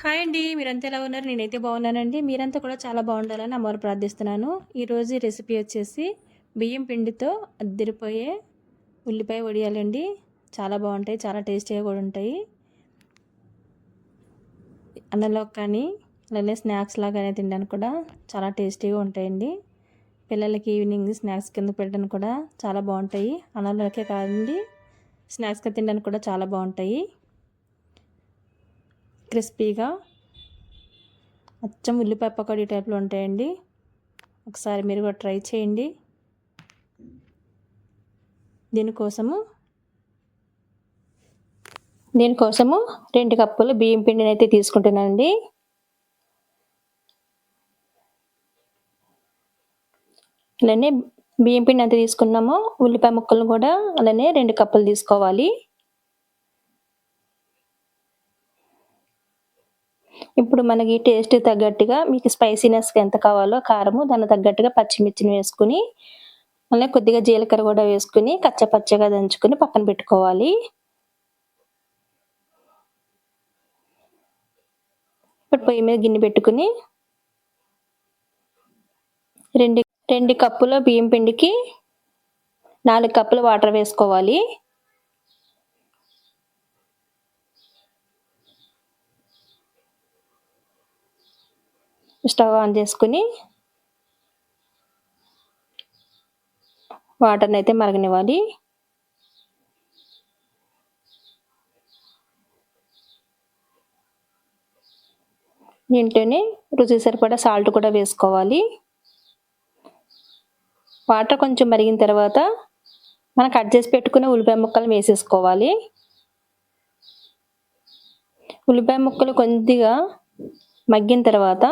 Hi అండి మీరంతా ఎలా ఉన్నారు? నేనైతే బాగున్నానండి. మీరంతా కూడా చాలా బాగుండాలని అమ్మవారు ప్రార్థిస్తున్నాను. ఈరోజు ఈ రెసిపీ వచ్చేసి బియ్యం పిండితో అద్దరిపోయే ఉల్లిపాయ వడియాలండి. చాలా బాగుంటాయి చాలా టేస్టీగా కూడా ఉంటాయి. అన్నంలో కానీ అలానే స్నాక్స్ లాగానే తినడానికి కూడా చాలా టేస్టీగా ఉంటాయండి. పిల్లలకి ఈవినింగ్ స్నాక్స్ కింద పెట్టడానికి కూడా చాలా బాగుంటాయి. అన్నంలోకే కాదండి స్నాక్స్గా తినడానికి కూడా చాలా బాగుంటాయి. క్రిస్పీగా అచ్చం ఉల్లిపాయ పకోడీ టైప్లో ఉంటాయండి. ఒకసారి మీరు కూడా ట్రై చేయండి. దీనికోసము దీనికోసము రెండు కప్పులు బియ్యం పిండిని అయితే తీసుకుంటున్నానండి. అలానే బియ్యం పిండి ఎంత తీసుకున్నామో ఉల్లిపాయ ముక్కలను కూడా అలానే రెండు కప్పులు తీసుకోవాలి. ఇప్పుడు మనకి టేస్ట్ తగ్గట్టుగా మీకు స్పైసీనెస్ ఎంత కావాలో కారము దాన్ని తగ్గట్టుగా పచ్చిమిర్చిని వేసుకుని మళ్ళీ కొద్దిగా జీలకర్ర కూడా వేసుకుని కచ్చపచ్చగా దంచుకుని పక్కన పెట్టుకోవాలి. ఇప్పుడు పొయ్యి మీద గిన్నె పెట్టుకుని రెండు రెండు కప్పుల బియ్యం పిండికి నాలుగు కప్పుల వాటర్ వేసుకోవాలి. స్టవ్ ఆన్ చేసుకుని వాటర్ని అయితే మరగనివ్వాలి. దీంట్లోనే రుచి సరిపడా సాల్ట్ కూడా వేసుకోవాలి. వాటర్ కొంచెం మరిగిన తర్వాత మనం కట్ చేసి పెట్టుకునే ఉల్లిపాయ ముక్కలు వేసేసుకోవాలి. ఉల్లిపాయ ముక్కలు కొద్దిగా మగ్గిన తర్వాత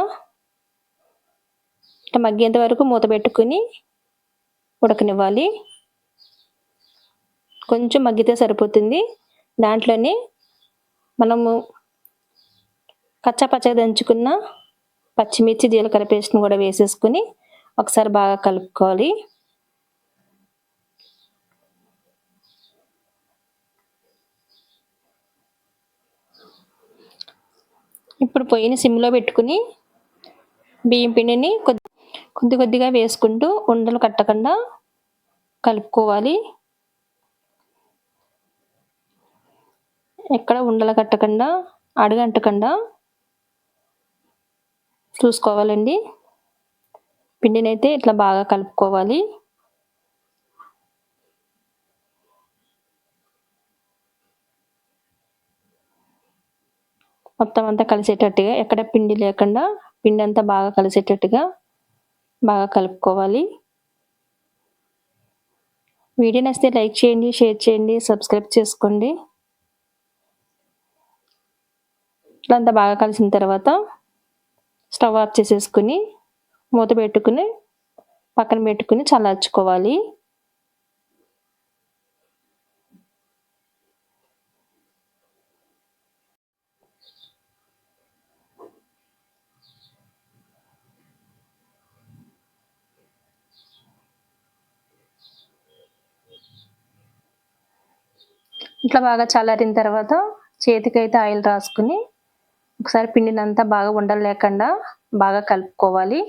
ఇట్లా మగ్గేంత వరకు మూత పెట్టుకుని ఉడకనివ్వాలి. కొంచెం మగ్గితే సరిపోతుంది. దాంట్లోనే మనము కచ్చా పచ్చగా దంచుకున్న పచ్చిమిర్చి జీలకర్ర పేస్ట్ని కూడా వేసేసుకుని ఒకసారి బాగా కలుపుకోవాలి. ఇప్పుడు పొయ్యిని సిమ్లో పెట్టుకుని బియ్యం పిండిని కొద్ది కొద్దిగా వేసుకుంటూ ఉండలు కట్టకుండా కలుపుకోవాలి. ఎక్కడ ఉండలు కట్టకుండా అడుగంటకుండా చూసుకోవాలండి. పిండినైతే ఇట్లా బాగా కలుపుకోవాలి. మొత్తం అంతా కలిసేటట్టుగా ఎక్కడ పిండి లేకుండా పిండి అంతా బాగా కలిసేటట్టుగా బాగా కలుపుకోవాలి. వీడియో నచ్చితే లైక్ చేయండి షేర్ చేయండి సబ్స్క్రైబ్ చేసుకోండి. అంతా బాగా కలిసిన తర్వాత స్టవ్ ఆఫ్ చేసేసుకుని మూత పెట్టుకుని పక్కన పెట్టుకుని చల్లార్చుకోవాలి. ఇట్లా బాగా చల్లారిన తర్వాత చేతికైతే ఆయిల్ రాసుకుని ఒకసారి పిండినంతా బాగా ఉండలు లేకుండా బాగా కలుపుకోవాలి.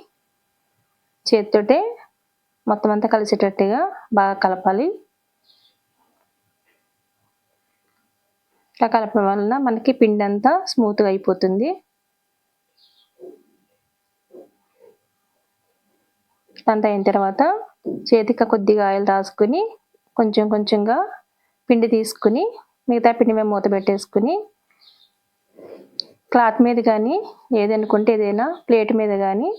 చేతితోటే మొత్తం అంతా కలిసేటట్టుగా బాగా కలపాలి. ఇట్లా కలపడం వలన మనకి పిండి అంతా స్మూత్గా అయిపోతుంది. అంతా అయిన తర్వాత చేతికి కొద్దిగా ఆయిల్ రాసుకుని కొంచెం కొంచెంగా పిండి తీసుకుని మిగతా పిండి మేము మూత పెట్టేసుకుని క్లాత్ మీద కానీ ఏదనుకుంటే ఏదైనా ప్లేట్ మీద కానీ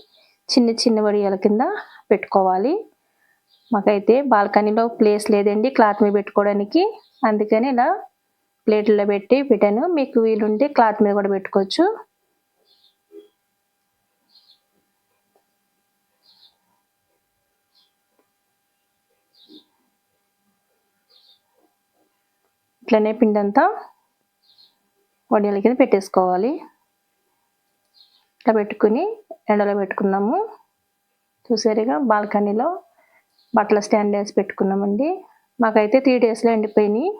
చిన్న చిన్న వడియాల కింద పెట్టుకోవాలి. మాకైతే బాల్కనీలో ప్లేస్ లేదండి క్లాత్ మీద పెట్టుకోవడానికి. అందుకని ఇలా ప్లేట్లో పెట్టి పెట్టాను. మీకు వీలుంటే క్లాత్ మీద కూడా పెట్టుకోవచ్చు. ఇట్లనే పిండి అంతా వడియాల కింద పెట్టేసుకోవాలి. ఇట్లా పెట్టుకుని ఎండలో పెట్టుకున్నాము. చూసారుగా బాల్కనీలో బట్టల స్టాండ్ వేసి పెట్టుకున్నామండి. మాకైతే త్రీ డేస్లో ఎండిపోయినాయి.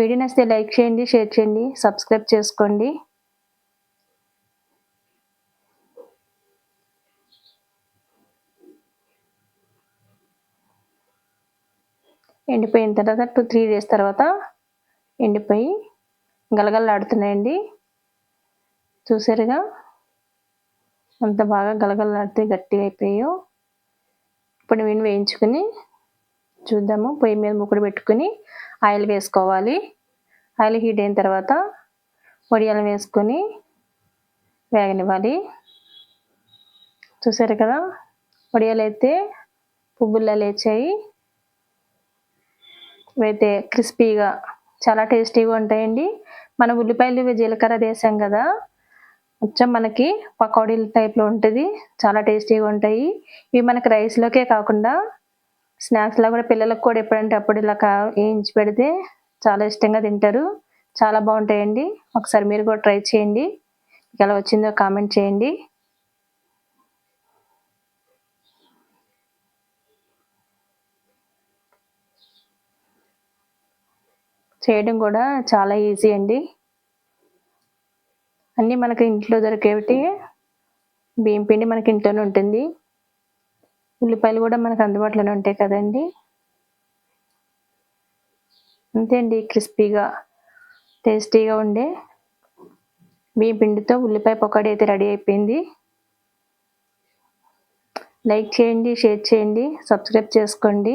వీడియో నచ్చితే లైక్ చేయండి షేర్ చేయండి సబ్స్క్రైబ్ చేసుకోండి. ఎండిపోయిన తర్వాత టూ త్రీ డేస్ తర్వాత ఎండిపోయి గలగలలాడుతున్నాయండి. చూసారుగా? అంత బాగా గలగలలాడితే గట్టిగా అయిపోయాయో. ఇప్పుడు నేను వేయించుకుని చూద్దాము. పొయ్యి మీద ముక్కుడు పెట్టుకుని ఆయిల్ వేసుకోవాలి. ఆయిల్ హీట్ అయిన తర్వాత వడియాలు వేసుకొని వేగనివ్వాలి. చూసారు కదా? వడియాలు అయితే పువ్వుల్లో లేచాయి. అయితే క్రిస్పీగా చాలా టేస్టీగా ఉంటాయండి. మన ఉల్లిపాయలు జీలకర్ర వేసాం కదా కొంచెం మనకి పకోడీల టైప్లో ఉంటుంది చాలా టేస్టీగా ఉంటాయి. ఇవి మనకి రైస్లోకే కాకుండా స్నాక్స్లో కూడా పిల్లలకు కూడా ఎప్పుడంటే అప్పుడు ఇలా కా వేయించి పెడితే చాలా ఇష్టంగా తింటారు. చాలా బాగుంటాయండి. ఒకసారి మీరు కూడా ట్రై చేయండి. ఎలా వచ్చిందో కామెంట్ చేయండి. చేయడం కూడా చాలా ఈజీ అండి. అన్నీ మనకి ఇంట్లో దొరికేవి బియ్యం పిండి మనకి ఇంట్లోనే ఉంటుంది. ఉల్లిపాయలు కూడా మనకు అందుబాటులోనే ఉంటాయి కదండి. అంతే అండి క్రిస్పీగా టేస్టీగా ఉండే బియ్యం పిండితో ఉల్లిపాయ పకోడీ అయితే రెడీ అయిపోయింది. లైక్ చేయండి షేర్ చేయండి సబ్స్క్రైబ్ చేసుకోండి.